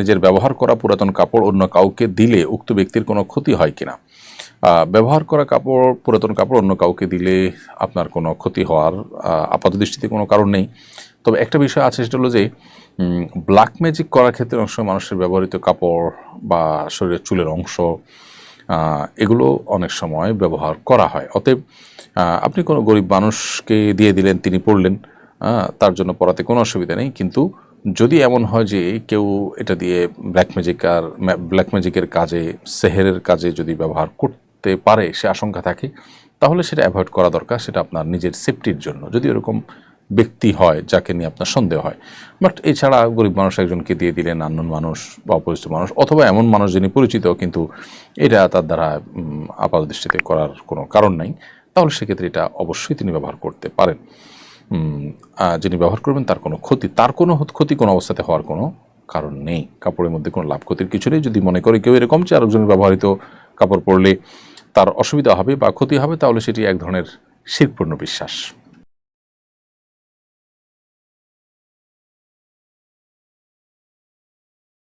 নিজের ব্যবহার করা পুরাতন কাপড় অন্য কাউকে দিলে উক্ত ব্যক্তির কোনো ক্ষতি হয় কিনা? ব্যবহার করা কাপড়, পুরাতন কাপড় অন্য কাউকে দিলে আপনার কোনো ক্ষতি হওয়ার আপাত দৃষ্টিতে কোনো কারণ নেই। তবে একটা বিষয় আছে, সেটা হলো যে ব্ল্যাক ম্যাজিক করার ক্ষেত্রে অনেক সময় মানুষের ব্যবহৃত কাপড় বা শরীরের চুলের অংশ এগুলো অনেক সময় ব্যবহার করা হয়। অতএব আপনি কোনো গরিব মানুষকে দিয়ে দিলেন, তিনি পড়লেন তার জন্য পড়াতে কোনো অসুবিধা নেই, কিন্তু যদি এমন হয় যে কেউ এটা দিয়ে ব্ল্যাক ম্যাজিক আর ব্ল্যাক ম্যাজিকের কাজে, সেহেরের কাজে যদি ব্যবহার করতে পারে, সে আশঙ্কা থাকে, তাহলে সেটা অ্যাভয়েড করা দরকার, সেটা আপনার নিজের সেফটির জন্য। যদি এরকম ব্যক্তি হয়, যাকে নিয়ে আপনার সন্দেহ হয় বাট এছাড়া গরিব মানুষ একজনকে দিয়ে দিলেন, আননোন মানুষ বা অপরিচিত মানুষ, অথবা এমন মানুষ যিনি পরিচিত, কিন্তু এটা তার দ্বারা আপাত দৃষ্টিতে করার কোনো কারণ নাই, তাহলে সেক্ষেত্রে এটা অবশ্যই তিনি ব্যবহার করতে পারেন। যিনি ব্যবহার করবেন তার কোনো ক্ষতি, তার কোনো ক্ষতি কোনো অবস্থাতে হওয়ার কোনো কারণ নেই। কাপড়ের মধ্যে কোনো লাভ ক্ষতির কিছু নেই। যদি মনে করে কেউ এরকম যে আরেকজনের ব্যবহৃত কাপড় পরলে তার অসুবিধা হবে বা ক্ষতি হবে, তাহলে সেটি এক ধরনের শিরপূর্ণ বিশ্বাস।